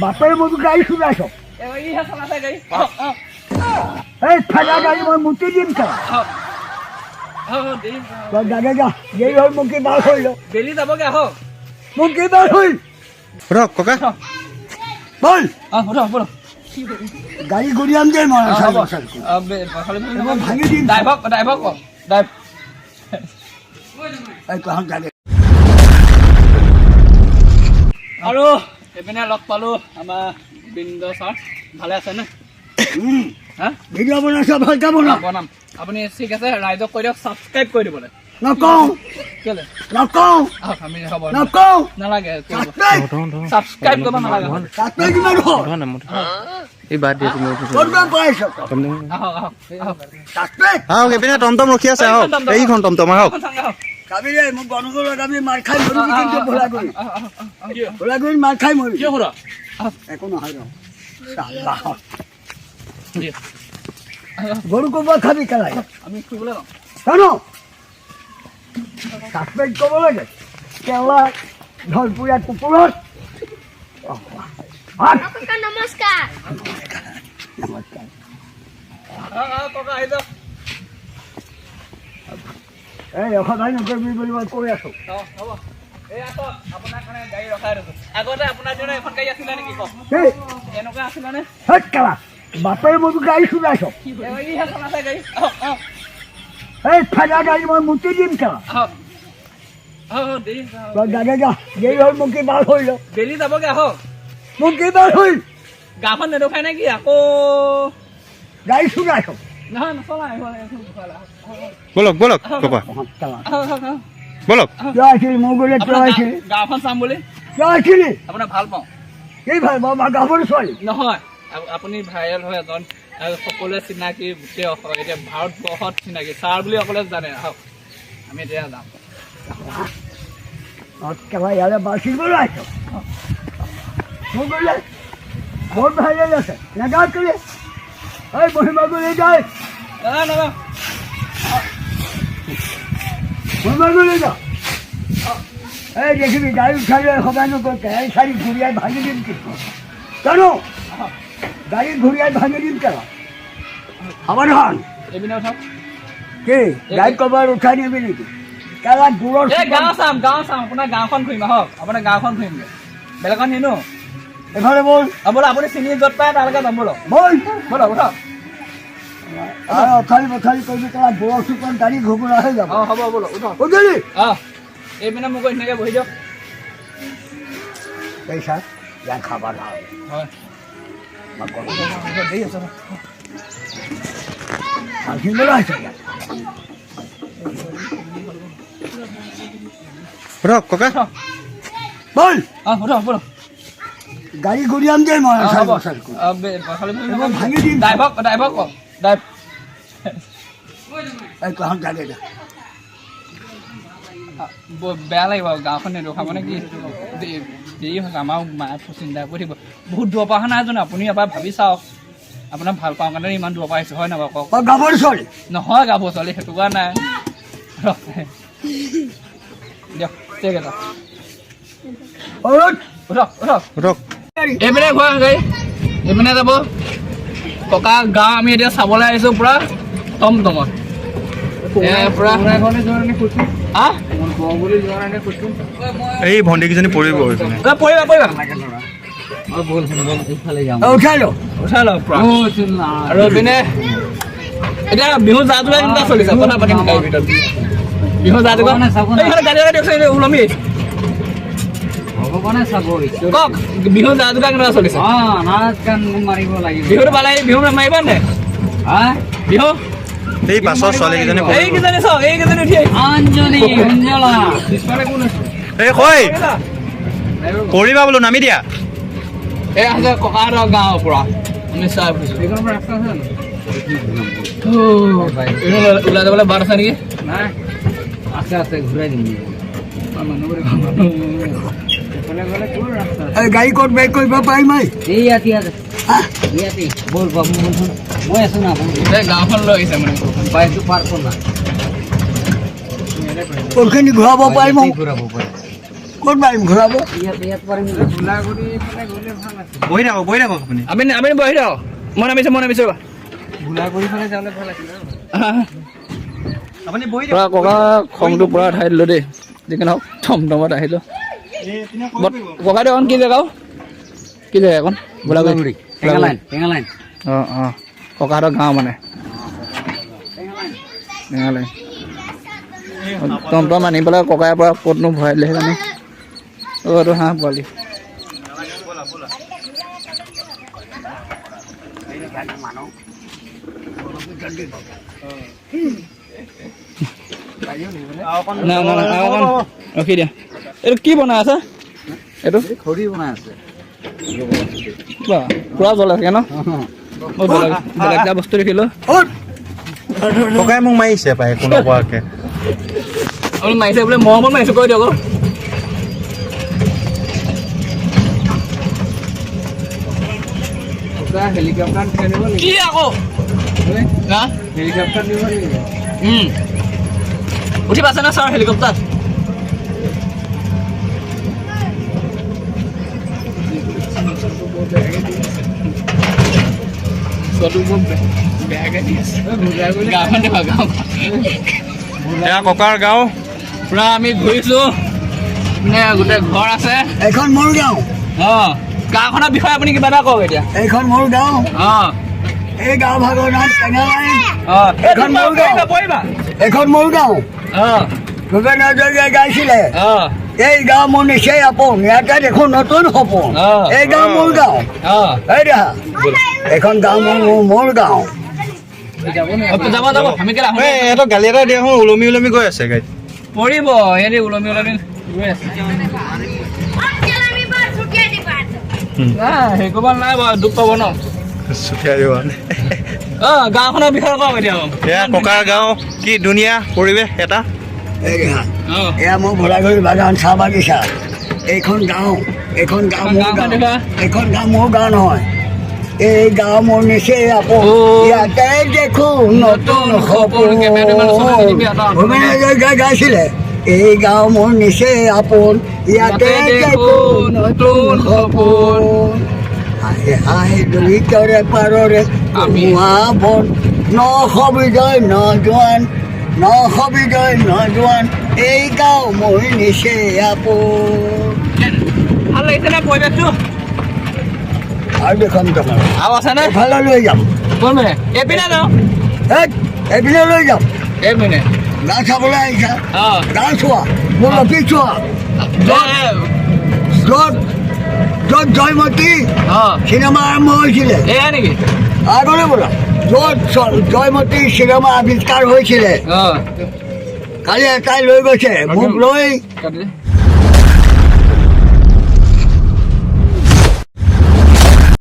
বাপেৰ মতো গাড়ী আহক এই ঠেলা গাড়ী মই মুতি দিম কেলা জাগে যা হ'ল বেলি যাবগৈ ককা। বল। গাড়ী মই ভাঙি এই তহঁত জাগে আৰু এইপিনে লগ পালোঁ আমাৰ বৃন্দ ছাৰ। ভালে আছেনে হা? ভিডিঅ' বনাইছ ভালকে বনা বনাম। আপুনি ঠিক আছে ৰাইজক কৈ দিয়ক ছাবস্ক্ৰাইব কৰি দিবলৈ। নকওঁ। কেলে? নকওঁ। আমি হ'ব নকওঁ। নালাগে ছাবস্ক্ৰাইব কৰিব নালাগে। ছাবস্ক্ৰাইব কিমান হ'ল? টমটম ৰখি আছে আহক। এইখন টমটম আহক। কাবি ৰে মোক গণগোলত আমি মাৰ খাই মৰিবি কিন্তু ভোলা কৰি ভোলা কৰি মাৰ খাই মৰিবি কিয় একো নহয় ৰ। গৰু ক'ৰবাত খাবি কেলাই আমি যাওঁ জানো ছাছপেক্ট ক'ব লাগে কেলা ঢলপুৰীয়া কুকুৰত নমস্কাৰ নমস্কাৰ ককা আহি যাওক এই অসদায় নকৰিবি বুলি মই কৈ আছোঁ হ'ব হ'ব এই আহক আপোনাৰ কাৰণে গাড়ী ৰখাই দিছোঁ আগতে আপোনাৰ দিনত এখন কওক। এই এনেকুৱা আছিলেনে হেট কেলা বাপেৰ মতো গাড়ী আহক এই ঠেলা গাড়ী। মই মুতি দিম কেলা। দেৰি জাগে যা দেৰি হ'ল মোক হ'ল বেলি যাবগৈ আহক। মোক কিবা হ'ল গাঁওখন নেদেখাই নেকি? আকৌ গাড়ী চলাইছ। নচলাই, আহক, আহক, বলক বোলে কিয় আপোনাৰ আহিছিলি গা- গাঁওখন চাম বুলি? কিয় আহিছিলি আপোনাৰ ভালো পাওঁ। কি ভালো মই আমাৰ গাভৰু ছোৱালী। নহয় আপ- আপুনি ভাইৰেল হৈ এজন সকলোৱে চিনাকি গোটেই এতিয়া ভাৰতবৰ্ষত চিনাকি। ছাৰ বুলি সকলোৱে জানে আহক। আমি এতিয়া যাম। কেলা ইয়ালৈ বাচিবলৈ আহিছ মোৰ ভাইৰেল আছে এই বহিমাগুৰি যায় দাদা দাদা বহিমাগুৰি যা। এই দেখিবি গাড়ী উঠালে সদায় নকৈ গাড়ী চাৰি ঘূৰিয়াই ভাঙি দিম কিন্তু জানো? গাড়ী ঘূৰিয়াই ভাঙি দিম কেলা সাৱধান এইপিনে উঠক। কি? গাড়ী ক'ৰবাত উঠাই নিবি নেকি? কেলা দূৰৰ এই গাঁও চাম গাঁও চাম। আপোনাৰ গাঁওখন ঘূৰিম আহক। আপোনাৰ গাঁওখন ঘূৰিমগৈ। বেলেগত নিনো? এইফালে ব'ল। হ'ব আপুনি চিনি য'ত পায় তালৈকে যাম ব'লক ব'ল ব'লক উঠক আৰু অথালি পথালি কৰিবি কেলা দূৰৰ চুকত গাড়ী ঘুগুৰা হৈ যাব। অঁ হ'ব ব'লক উঠক বুজিলি অঁ এইপিনে মোক কৈ ধুনীয়াকৈ বহি দিয়ক। পইচা ইয়াত খাবা ভালো হয়। দেৰি আছে ভালখিনি আহিছে ইয়াত ৰক ককা। ব'ল। অঁ উঠক ব'লক গাড়ী ঘূৰিয়াম দেই মই। ভাঙি দিম ড্ৰাইভক ড্ৰাইভক কওক ড্ৰাইভ এই তহঁত জাগে যা বেয়া লাগিব গাঁওখন নেদেখা মানে কি দেৰি হৈছে আমাৰ মায়ে চিন্তা কৰি থাকিব। বহুত দূৰৰ পৰা অহা নাই জানো? আপুনি এবাৰ ভাবি চাওক। আপোনাক ভালো পাওঁ কাৰণে ইমান দূৰৰ পৰা আহিছোঁ হয় নাই বাৰু কওক? গাভৰু ছোৱালী। নহয় গাব ছোৱালী সেইটো কোৱা নাই। দিয়ক ঠিক আছে। উঠক উঠক। ৰক এইপিনে ঘৰ গাড়ী এইপিনে যাব ককা গাঁও আমি এতিয়া চাবলৈ আহিছোঁ পূৰা টমটমত এই ভণ্টিকেইজনী পৰিব পৰিবা পৰিবা উঠাই ল উঠাই পূৰা আৰু এইপিনে এতিয়া বিহু যা যোগাৰ চলিছে কথা পাতিম গাড়ীৰ ভিতৰত বিহু যা যোগাৰ গাড়ী ওলমি ভগৱানে চাব কওক বিহু যা যোগাৰ কেনেকুৱা চলিছে অ নাচ গান মাৰিব লাগিব। বিহুটো পালে বিহু মাৰিবা নে? হা? বিহু? এই পাছৰ ছোৱালীকেইজনী এইকেইজনী চাওক এইকেইজনী উঠি অঞ্জলি অঞ্জলা। পিছফালে কোন আছে? এই কয় পৰিবা বোলো নামি দিয়া। এই আছে ককাহঁতৰ গাঁৱৰ পৰা। আমি চাই ফুৰিছোঁ এইখনৰ পৰা ৰাস্তা আছে ওলাই যাবলৈ আছে নেকি? নাই। আছে আছে ঘূৰাই দিম। মানুহবোৰে ৰাস্তা আছে এই গাড়ী ক'ত বেক কৰিব পাৰিম এই এই ইয়াত ইয়াত ইয়াতে বল বাবু বলচোন মই আছো না বল। এই গাঁওখন লৈ আহিছে মানে। বাইকটো পাৰ কৰ না। কোনখিনি ঘূৰাব পাৰিম। ঘূৰাব পাৰে ক'ত মাৰিম ঘূৰাব? ইয়াত ইয়াত পাৰিম বহি থাকক বহি থাকক আপুনি। আপুনি আপুনি বহি দিয়ক মই নামিছোঁ মই নামিছোঁ আপুনি বহি পূৰা ককা খংটো পূৰা উঠাই দিলোঁ দেই। যিকি নহওক টমটমত আহিলোঁ। বত- ককাইদেউ এখন কি জেগা অ? কি জেগা এখন গোলাগুৰি টেঙালাইন টেঙালাইন অঁ অঁ ককাহঁতৰ গাঁও মানে মেঘালয় টমটম আনি পেলাই ককাই পৰা ক'তনো ভৰাই দিলে সেইকাৰণে অঁ এইটো হাঁহ পোৱালি নাই নাই নাই, আৰু অকণ ৰখি দিয়া এইটো কি বনাই আছে? এইটো? খৰি বনাই আছে। কিবা পূৰা জ্বলাই থাকে ন? মই বেলেগ বেলেগ এটা বস্তু দেখিলোঁ। ককাই মোক মাৰিছে পাই একো নকৰাকে আপুনি মাৰিছে বোলে মৰমত মাৰিছোঁ কৈ দিয়ক আকৌ। কি আকৌ? হা? উম। উঠি পাইছে না ছাৰ হেলিকপ্টাৰ? এয়া ককাৰ গাঁও? পুৰা আমি ঘূৰিছোঁ। মানে গোটেই ঘৰ আছে। এইখন মোৰ গাঁও। অঁ গাঁওখনৰ বিষয়ে আপুনি কিবা এটা কওক এতিয়া। এইখন মোৰ গাঁও। অঁ। এই গাঁও ভাগৰ নাম অঁ এইখন মোৰ গাঁও। পৰিবা এইখন মোৰ গাঁও। অঁ। ভূপেন হাজৰিকাই গাইছিলে। অঁ। এই গাঁও মোৰ নিচেই আপোন ইয়াতে দেখোন নতুন সপোন। অ। এই গাঁও মোৰ গাঁও। অঁ এই দেখা এইখন গাঁও মোৰ মোৰ- গাঁও। গালি এটা দিয়া ওলমি ওলমি গৈ আছে গাড়ীত পৰিব সিহঁতি ওলমি ওলমি গৈ আছে। নাই হেৰি কৰিব নাই বাৰু দুখ পাব ন? দিব অঁ গাঁওখনৰ বিষয়ে কওক এতিয়া। এয়া ককাৰ গাঁও কি ধুনীয়া পৰিৱেশ এটা? দেখা এয়া মোৰ ভোলাগুৰি বাগান চাহ বাগিচা এইখন গাঁও এইখন গাঁও মোৰ গাঁও এইখন গাঁও মোৰ গাঁও নহয় এই গাঁও মোৰ নিচেই আপোন ইয়াতে দেখো নতুন সপোন হাজৰিকাই গাইছিলে? এই গাঁও মোৰ নিচেই আপোন ইয়াতে দেখো নতুন সপোন হাই হাই দুইতৰে পাৰৰে আমি- বন। ন বিজয় ন জোৱান ন বিজয় ন জোৱান এই গাঁও মোৰ নিচেই আপোন ভালো লাগিছে নে পৰিৱেশটো আৰু দেখুৱাম তোমাৰ আৰু আছে আছেনে এফালে লৈ যাম। কোন মিনিট এইপিনে যাওঁ। হেই এইপিনে লৈ যাম। মিনিট গান চাবলৈ আহিছা? অঁ। গান চোৱা মোৰ অফিচ চোৱা। য'ত য'ত জয়মতী। অঁ চিনেমা আৰম্ভ হৈছিলে এয়া নেকি? আগলৈ য'ত জয়মতী চিনেমা আৱিষ্কাৰ হৈছিলে অঁ কালি এটাই লৈ গৈছে। মোক লৈ